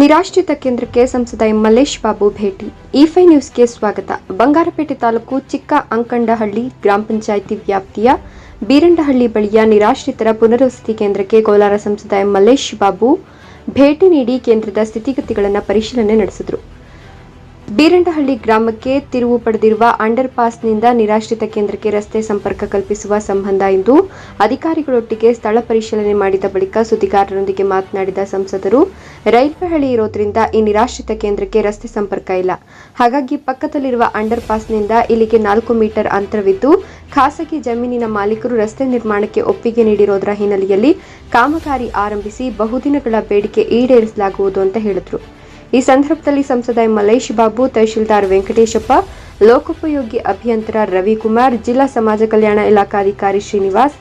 ನಿರಾಶ್ರಿತ ಕೇಂದ್ರಕ್ಕೆ ಸಂಸದ ಎಂ ಮಲ್ಲೇಶ್ ಬಾಬು ಭೇಟಿ. ಇಫೈ ನ್ಯೂಸ್ಗೆ ಸ್ವಾಗತ. ಬಂಗಾರಪೇಟೆ ತಾಲೂಕು ಚಿಕ್ಕ ಅಂಕಂಡಹಳ್ಳಿ ಗ್ರಾಮ ಪಂಚಾಯಿತಿ ವ್ಯಾಪ್ತಿಯ ಬೀರಂಡಹಳ್ಳಿ ಬಳಿಯ ನಿರಾಶ್ರಿತರ ಪುನರ್ವಸತಿ ಕೇಂದ್ರಕ್ಕೆ ಕೋಲಾರ ಸಂಸದ ಎಂ ಮಲ್ಲೇಶ್ ಬಾಬು ಭೇಟಿ ನೀಡಿ ಕೇಂದ್ರದ ಸ್ಥಿತಿಗತಿಗಳನ್ನು ಪರಿಶೀಲನೆ ನಡೆಸಿದರು. ಬೀರಂಡಹಳ್ಳಿ ಗ್ರಾಮಕ್ಕೆ ತಿರುವು ಪಡೆದಿರುವ ಅಂಡರ್ ಪಾಸ್ನಿಂದ ನಿರಾಶ್ರಿತ ಕೇಂದ್ರಕ್ಕೆ ರಸ್ತೆ ಸಂಪರ್ಕ ಕಲ್ಪಿಸುವ ಸಂಬಂಧ ಎಂದು ಅಧಿಕಾರಿಗಳೊಟ್ಟಿಗೆ ಸ್ಥಳ ಪರಿಶೀಲನೆ ಮಾಡಿದ ಬಳಿಕ ಸುದ್ದಿಗಾರರೊಂದಿಗೆ ಮಾತನಾಡಿದ ಸಂಸದರು, ರೈಲ್ವೆ ಹಳಿ ಇರೋದ್ರಿಂದ ಈ ನಿರಾಶ್ರಿತ ಕೇಂದ್ರಕ್ಕೆ ರಸ್ತೆ ಸಂಪರ್ಕ ಇಲ್ಲ. ಹಾಗಾಗಿ ಪಕ್ಕದಲ್ಲಿರುವ ಅಂಡರ್ ಪಾಸ್ನಿಂದ ಇಲ್ಲಿಗೆ ನಾಲ್ಕು ಮೀಟರ್ ಅಂತರವಿದ್ದು, ಖಾಸಗಿ ಜಮೀನಿನ ಮಾಲೀಕರು ರಸ್ತೆ ನಿರ್ಮಾಣಕ್ಕೆ ಒಪ್ಪಿಗೆ ನೀಡಿರೋದರ ಹಿನ್ನೆಲೆಯಲ್ಲಿ ಕಾಮಗಾರಿ ಆರಂಭಿಸಿ ಬಹುದಿನಗಳ ಬೇಡಿಕೆ ಈಡೇರಿಸಲಾಗುವುದು ಅಂತ ಹೇಳಿದರು. ಈ ಸಂದರ್ಭದಲ್ಲಿ ಸಂಸದ ಎಂ ಮಲ್ಲೇಶ್ ಬಾಬು ತಹಶೀಲ್ದಾರ್ ವೆಂಕಟೇಶಪ್ಪ ಲೋಕೋಪಯೋಗಿ ಅಭಿಯಂತರ ರವಿಕುಮಾರ್ ಜಿಲ್ಲಾ ಸಮಾಜ ಕಲ್ಯಾಣ ಇಲಾಖಾಧಿಕಾರಿ ಶ್ರೀನಿವಾಸ್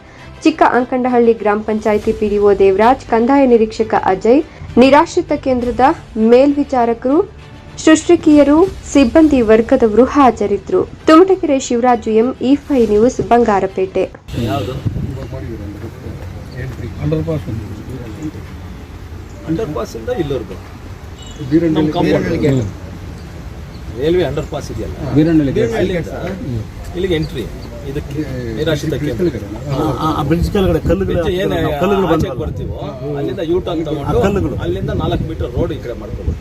ಚಿಕ್ಕ ಅಂಕಂಡಹಳ್ಳಿ ಗ್ರಾಮ ಪಂಚಾಯಿತಿ ಪಿಡಿಒ ದೇವರಾಜ್ ಕಂದಾಯ ನಿರೀಕ್ಷಕ ಅಜಯ್ ನಿರಾಶ್ರಿತ ಕೇಂದ್ರದ ಮೇಲ್ವಿಚಾರಕರು ಶುಶ್ರೂಷಕಿಯರು ಸಿಬ್ಬಂದಿ ವರ್ಗದವರು ಹಾಜರಿದ್ದರು. ತುಮಟಗೆರೆ ಶಿವರಾಜು ಎಂ ಇ ಫೈ ನ್ಯೂಸ್ ಬಂಗಾರಪೇಟೆ. ಅಂಡರ್ ಪಾಸ್ ಇಂದ ರೈಲ್ವೆ ಅಂಡರ್ ಪಾಸ್ ಇದೆಯಲ್ಲ? ಇಲ್ಲಿಗೆ ಎಂಟ್ರಿ ಇದಕ್ಕೆ ನಿರಾಶ್ರಿತ ಆ ಬ್ರಿಡ್ಜ್ ಕೆಳಗಡೆ ಕಲ್ಲುಗಳು ಏನು ಕಲ್ಲುಗಳು ಆಚೆಗೆ ಬರ್ತೀವೋ ಅಲ್ಲಿಂದ ಯೂ ಟರ್ನ್ ತಗೊಂಡು ಕಲ್ಲುಗಳು. ಅಲ್ಲಿಂದ ನಾಲ್ಕು ಮೀಟರ್ ರೋಡ್ ಈ ಕಡೆ ಮಾಡ್ಕೊಬೋದು.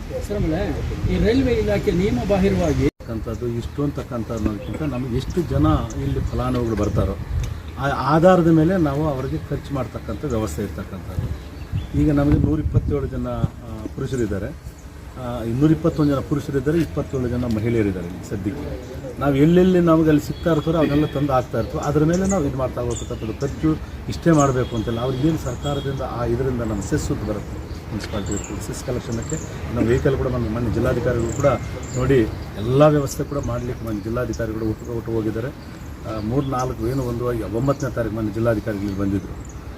ಈ ರೈಲ್ವೆ ಇಲಾಖೆ ನಿಯಮ ಬಾಹಿರವಾಗಿ ಅಂತಕ್ಕಂಥದ್ದು ಇಷ್ಟು ಅಂತಕ್ಕಂಥ ಅನ್ನೋದಕ್ಕಿಂತ ನಮಗೆ ಎಷ್ಟು ಜನ ಇಲ್ಲಿ ಫಲಾನುಭವಿಗಳು ಬರ್ತಾರೋ ಆ ಆಧಾರದ ಮೇಲೆ ನಾವು ಅವರಿಗೆ ಖರ್ಚು ಮಾಡ್ತಕ್ಕಂಥ ವ್ಯವಸ್ಥೆ ಇರ್ತಕ್ಕಂಥದ್ದು. ಈಗ ನಮಗೆ ನೂರಿಪ್ಪತ್ತೇಳು ಜನ ಪುರುಷರಿದ್ದಾರೆ. ಆ, ಇನ್ನೂರ ಇಪ್ಪತ್ತೊಂದು ಜನ ಪುರುಷರಿದ್ದಾರೆ ಇಪ್ಪತ್ತೇಳು ಜನ ಮಹಿಳೆಯರಿದ್ದಾರೆ ಸದ್ಯಕ್ಕೆ. ನಾವು ಎಲ್ಲೆಲ್ಲಿ ನಮಗೆ ಅಲ್ಲಿ ಸಿಗ್ತಾ ಇರ್ತಾರೋ ಅವನ್ನೆಲ್ಲ ತಂದು ಇರ್ತೀವಿ ಅದರ ಮೇಲೆ ನಾವು ಇದು ಮಾಡ್ತಾ ಹೋಗ್ತಕ್ಕಂಥದ್ದು ಖರ್ಚು ಇಷ್ಟೇ ಮಾಡಬೇಕು ಅಂತೆಲ್ಲ. ಅವ್ರಿಗೇನು ಸರ್ಕಾರದಿಂದ ಆ ಇದರಿಂದ ನಮ್ಮ ಸೆಸ್ ಅಂತ ಬರುತ್ತೆ ಮುನ್ಸಿಪಾಲ್ಟಿ ಸೆಸ್ ಕಲೆಕ್ಷನಕ್ಕೆ ನಮ್ಮ ವೆಹಿಕಲ್ ಕೂಡ ನಮ್ಮ ಮನೆ ಜಿಲ್ಲಾಧಿಕಾರಿಗಳು ಕೂಡ ನೋಡಿ ಎಲ್ಲ ವ್ಯವಸ್ಥೆ ಕೂಡ ಮಾಡಲಿಕ್ಕೆ ಮನೆ ಜಿಲ್ಲಾಧಿಕಾರಿಗಳು ಒಟ್ಟು ಹೋಗಿದ್ದಾರೆ. ಮೂರು ನಾಲ್ಕು ಏನು ಒಂದು ಒಂಬತ್ತನೇ ತಾರೀಕು ಮನೆ ಜಿಲ್ಲಾಧಿಕಾರಿಗಳು ಬಂದಿದ್ದರು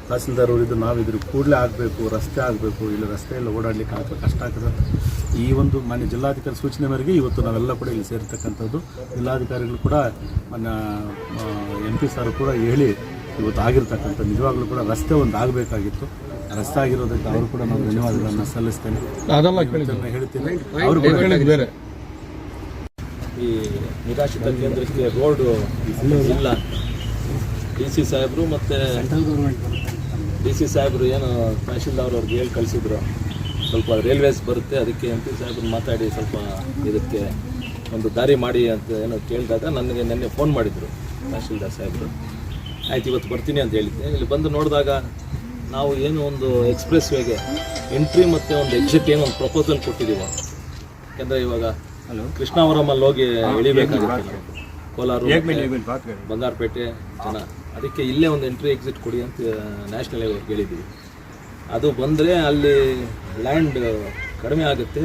ತಹಸೀಲ್ದಾರ್ ಅವರಿದ್ದು ನಾವಿದ್ರು ಕೂಡಲೇ ಆಗಬೇಕು ರಸ್ತೆ ಆಗಬೇಕು ಇಲ್ಲಿ ರಸ್ತೆ ಎಲ್ಲ ಓಡಾಡ್ಲಿಕ್ಕೆ ಆಗ್ತದೆ ಕಷ್ಟ ಆಗ್ತದೆ ಈ ಒಂದು ಮಾನ್ಯ ಜಿಲ್ಲಾಧಿಕಾರಿ ಸೂಚನೆ ಮೇರೆಗೆ ಇವತ್ತು ನಾವೆಲ್ಲ ಕೂಡ ಇಲ್ಲಿ ಸೇರ್ತಕ್ಕಂಥದ್ದು ಜಿಲ್ಲಾಧಿಕಾರಿಗಳು ಕೂಡ ಮನ್ನ ಎಂ ಪಿ ಸರ್ ಕೂಡ ಹೇಳಿ ಇವತ್ತು ಆಗಿರ್ತಕ್ಕಂಥ ನಿಜವಾಗ್ಲೂ ಕೂಡ ರಸ್ತೆ ಒಂದು ಆಗಬೇಕಾಗಿತ್ತು. ರಸ್ತೆ ಆಗಿರೋದಕ್ಕೆ ಅವರು ಕೂಡ ನಾವು ಧನ್ಯವಾದಗಳನ್ನು ಸಲ್ಲಿಸ್ತೇನೆ. ಹೇಳ್ತೀನಿ. ಅವರು ಈ ನಿರಾಶಿತ ಕೇಂದ್ರಕ್ಕೆ ರೋಡು ಇಲ್ಲ. ಡಿ ಸಿ ಸಾಹೇಬರು ಮತ್ತು ಡಿ ಸಿ ಸಾಹೇಬರು ಏನು ತಹಶೀಲ್ದಾರ್ ಅವ್ರಿಗೆ ಹೇಳಿ ಕಳಿಸಿದ್ರು. ಸ್ವಲ್ಪ ರೈಲ್ವೇಸ್ ಬರುತ್ತೆ ಅದಕ್ಕೆ ಎಂ ಪಿ ಸಾಹೇಬ್ರು ಮಾತಾಡಿ ಸ್ವಲ್ಪ ಇದಕ್ಕೆ ಒಂದು ದಾರಿ ಮಾಡಿ ಅಂತ ಏನೋ ಕೇಳಿದಾಗ ನನಗೆ ನಿನ್ನೆ ಫೋನ್ ಮಾಡಿದರು ತಹಶೀಲ್ದಾರ್ ಸಾಹೇಬರು. ಆಯ್ತು ಇವತ್ತು ಬರ್ತೀನಿ ಅಂತ ಹೇಳಿದ್ದೆ. ಇಲ್ಲಿ ಬಂದು ನೋಡಿದಾಗ ನಾವು ಏನು ಒಂದು ಎಕ್ಸ್ಪ್ರೆಸ್ ವೇಗೆ ಎಂಟ್ರಿ ಮತ್ತು ಒಂದು ಎಕ್ಸಿಟ್ ಏನೋ ಒಂದು ಪ್ರಪೋಸಲ್ ಕೊಟ್ಟಿದ್ದೀವಿ. ಯಾಕಂದರೆ ಇವಾಗ ಕೃಷ್ಣಾವರಮಲ್ಲಿ ಹೋಗಿ ಇಳಿಬೇಕಾಗುತ್ತೆ ಕೋಲಾರ ಬಂಗಾರಪೇಟೆ ಜನ. ಅದಕ್ಕೆ ಇಲ್ಲೇ ಒಂದು ಎಂಟ್ರಿ ಎಕ್ಸಿಟ್ ಕೊಡಿ ಅಂತ ನ್ಯಾಷನಲ್ ಹೈವೇಗೆ ಹೇಳಿದ್ದೀವಿ ಅದು ಬಂದರೆ ಅಲ್ಲಿ ಲ್ಯಾಂಡ್ ಕಡಿಮೆ ಆಗುತ್ತೆ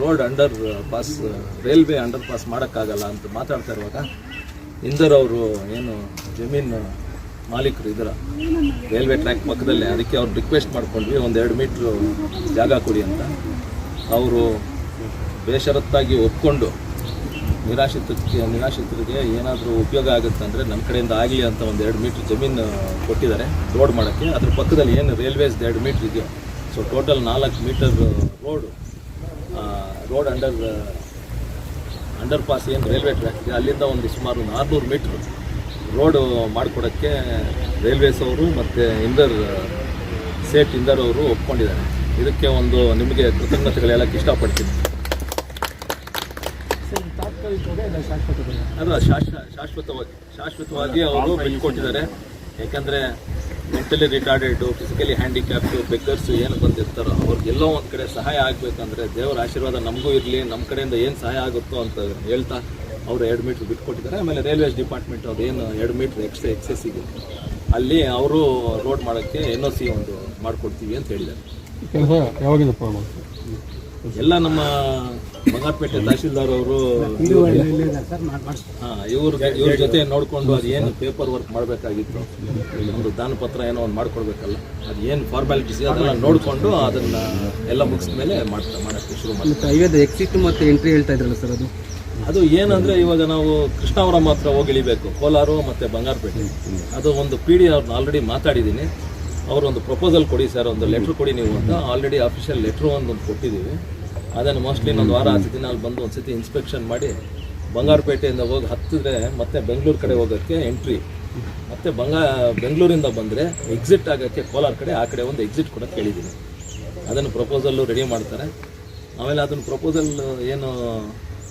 road underpass railway underpass ಮಾಡೋಕ್ಕಾಗಲ್ಲ ಅಂತ ಮಾತಾಡ್ತಾ ಇರುವಾಗ ಇಂದರ್ ಅವರು ಏನು ಜಮೀನು ಮಾಲೀಕರು ಇದರ ರೈಲ್ವೆ ಟ್ರ್ಯಾಕ್ ಪಕ್ಕದಲ್ಲೇ, ಅದಕ್ಕೆ ಅವ್ರು ರಿಕ್ವೆಸ್ಟ್ ಮಾಡ್ಕೊಂಡ್ವಿ, ಒಂದು ಎರಡು ಮೀಟ್ರ್ ಜಾಗ ಕೊಡಿ ಅಂತ. ಅವರು ಬೇಷರತ್ತಾಗಿ ಒಪ್ಕೊಂಡು ನಿರಾಶ್ರಿತಕ್ಕೆ, ನಿರಾಶ್ರಿತರಿಗೆ ಏನಾದರೂ ಉಪಯೋಗ ಆಗುತ್ತೆ ಅಂದರೆ ನಮ್ಮ ಕಡೆಯಿಂದ ಆಗಲಿ ಅಂತ ಒಂದು ಎರಡು ಮೀಟ್ರ್ ಜಮೀನು ಕೊಟ್ಟಿದ್ದಾರೆ ರೋಡ್ ಮಾಡೋಕ್ಕೆ. ಅದ್ರ ಪಕ್ಕದಲ್ಲಿ ಏನು ರೈಲ್ವೇಸ್ ಎರಡು ಮೀಟ್ರ್ ಇದೆಯೋ ಸೊ ಟೋಟಲ್ ನಾಲ್ಕು metre road road under underpass ಏನು ರೈಲ್ವೆ ಟ್ರ್ಯಾಕ್ ಇದೆ. ಅಲ್ಲಿಂದ ಒಂದು ಸುಮಾರು ಆರುನೂರು ಮೀಟ್ರ್ ರೋಡು ಮಾಡಿಕೊಡೋಕ್ಕೆ ರೈಲ್ವೇಸ್ ಅವರು ಮತ್ತು ಇಂದರ್ ಸೇಟ್ ಇಂದರ್ ಅವರು ಒಪ್ಕೊಂಡಿದ್ದಾರೆ. ಇದಕ್ಕೆ ಒಂದು ನಿಮಗೆ ಕೃತಜ್ಞತೆಗಳು ಹೇಳಕ್ಕೆ ಇಷ್ಟಪಡ್ತೀನಿ. ಅದು ಶಾಶ್ವ ಶಾಶ್ವತವಾಗಿ ಶಾಶ್ವತವಾಗಿ ಅವರು ಬೆಳ್ಕೊಟ್ಟಿದ್ದಾರೆ ಯಾಕಂದರೆ mentally retarded physically handicapped beggars ಏನು ಬಂದಿರ್ತಾರೋ ಅವ್ರಿಗೆಲ್ಲೋ ಒಂದು ಕಡೆ ಸಹಾಯ ಆಗ್ಬೇಕಂದ್ರೆ ದೇವರ ಆಶೀರ್ವಾದ ನಮಗೂ ಇರಲಿ ನಮ್ಮ ಕಡೆಯಿಂದ ಏನು ಸಹಾಯ ಆಗುತ್ತೋ ಅಂತ ಹೇಳ್ತಾ ಅವರು ಎರಡು ಮೀಟ್ರ್ ಬಿಟ್ಕೊಟ್ಟಿದ್ದಾರೆ ಆಮೇಲೆ ರೈಲ್ವೇಸ್ ಡಿಪಾರ್ಟ್ಮೆಂಟ್ ಅವ್ರು ಏನು ಎರಡು ಮೀಟ್ರ್ ಎಕ್ಸ್ಟ್ರಾ ಎಕ್ಸೆಸ್ ಇದೆ ಅಲ್ಲಿ ಅವರು ರೋಡ್ ಮಾಡೋಕ್ಕೆ ಎನ್ ಒ ಸಿ ಒಂದು ಮಾಡಿಕೊಡ್ತೀವಿ ಅಂತ ಹೇಳಿದ್ದಾರೆ. ಎಲ್ಲ ನಮ್ಮ ಬಂಗಾರಪೇಟೆ ತಹಶೀಲ್ದಾರ್ ಅವರು ಹಾಂ ಇವ್ರ ಇವ್ರ ಜೊತೆ ನೋಡಿಕೊಂಡು ಅದು ಏನು ಪೇಪರ್ ವರ್ಕ್ ಮಾಡಬೇಕಾಗಿತ್ತು ಒಂದು ದಾನಪತ್ರ ಏನೋ ಒಂದು ಮಾಡ್ಕೊಡ್ಬೇಕಲ್ಲ ಅದು ಏನು ಫಾರ್ಮಾಲಿಟೀಸ್ ಅದನ್ನ ನೋಡಿಕೊಂಡು ಅದನ್ನ ಎಲ್ಲ ಮುಗಿಸಿದ ಮೇಲೆ ಮಾಡ್ತಾ ಮಾಡೋಕ್ಕೆ ಶುರು ಮಾಡಿ ಮತ್ತು ಎಕ್ಸಿಟ್ ಮತ್ತು ಎಂಟ್ರಿ ಹೇಳ್ತಾ ಇದ್ರಲ್ಲ ಸರ್ ಅದು? ಅದು ಏನಂದ್ರೆ ಇವಾಗ ನಾವು ಕೃಷ್ಣಾವರ ಮಾತ್ರ ಹೋಗಿ ಇಳಿಬೇಕು ಕೋಲಾರ ಮತ್ತು ಬಂಗಾರಪೇಟೆ. ಅದು ಒಂದು ಪಿ ಡಿ ಅವ್ರನ್ನ ಆಲ್ರೆಡಿ ಮಾತಾಡಿದ್ದೀನಿ. ಅವರೊಂದು ಪ್ರಪೋಸಲ್ ಕೊಡಿ ಸರ್ ಒಂದು ಲೆಟ್ರ್ ಕೊಡಿ ನೀವು ಅಂತ. ಆಲ್ರೆಡಿ ಅಫಿಷಿಯಲ್ ಲೆಟ್ರ್ ಒಂದು ಕೊಟ್ಟಿದ್ದೀವಿ. ಅದನ್ನು ಮೋಸ್ಟ್ಲಿ ಇನ್ನೊಂದು ವಾರ, ಹತ್ತು ದಿನ ಅಲ್ಲಿ ಬಂದು ಒಂದು ಸತಿ ಇನ್ಸ್ಪೆಕ್ಷನ್ ಮಾಡಿ ಬಂಗಾರಪೇಟೆಯಿಂದ ಹೋಗಿ ಹತ್ತಿದ್ರೆ ಮತ್ತೆ ಬೆಂಗಳೂರು ಕಡೆ ಹೋಗೋಕ್ಕೆ ಎಂಟ್ರಿ ಮತ್ತೆ ಬಂಗಾ, ಬೆಂಗಳೂರಿಂದ ಬಂದರೆ ಎಕ್ಸಿಟ್ ಆಗೋಕ್ಕೆ ಕೋಲಾರ ಕಡೆ, ಆ ಕಡೆ ಒಂದು ಎಕ್ಸಿಟ್ ಕೂಡ ಕೇಳಿದ್ದೀನಿ. ಅದನ್ನು ಪ್ರಪೋಸಲ್ಲು ರೆಡಿ ಮಾಡ್ತಾರೆ. ಆಮೇಲೆ ಅದನ್ನು ಪ್ರಪೋಸಲ್ ಏನು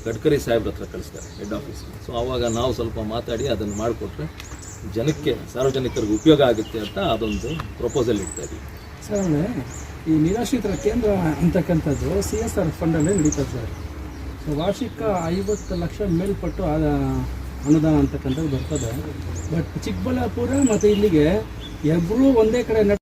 ಗಡ್ಕರಿ ಸಾಹೇಬ್ರ ಹತ್ರ ಕಳಿಸ್ತಾರೆ ಹೆಡ್ ಆಫೀಸ್ ಸೊ ಆವಾಗ ನಾವು ಸ್ವಲ್ಪ ಮಾತಾಡಿ ಅದನ್ನು ಮಾಡಿಕೊಟ್ರೆ ಜನಕ್ಕೆ, ಸಾರ್ವಜನಿಕರಿಗೆ ಉಪಯೋಗ ಆಗುತ್ತೆ ಅಂತ ಅದೊಂದು ಪ್ರಪೋಸಲ್ ಇಡ್ತಾ ಇದ್ದೀವಿ ಸರ್ ಅಂದರೆ ಈ ನಿರಾಶ್ರಿತರ ಕೇಂದ್ರ ಅಂತಕ್ಕಂಥದ್ದು ಸಿ ಎಸ್ ಆರ್ ಫಂಡಲ್ಲೇ ನಡೀತದೆ ಸರ್. ಸೊ ವಾರ್ಷಿಕ ಐವತ್ತು ಲಕ್ಷ ಮೇಲ್ಪಟ್ಟು ಆದ ಅನುದಾನ ಅಂತಕ್ಕಂಥದ್ದು ಬರ್ತದೆ. ಬಟ್ ಚಿಕ್ಕಬಳ್ಳಾಪುರ ಮತ್ತು ಇಲ್ಲಿಗೆ ಎಬ್ಬರೂ ಒಂದೇ ಕಡೆ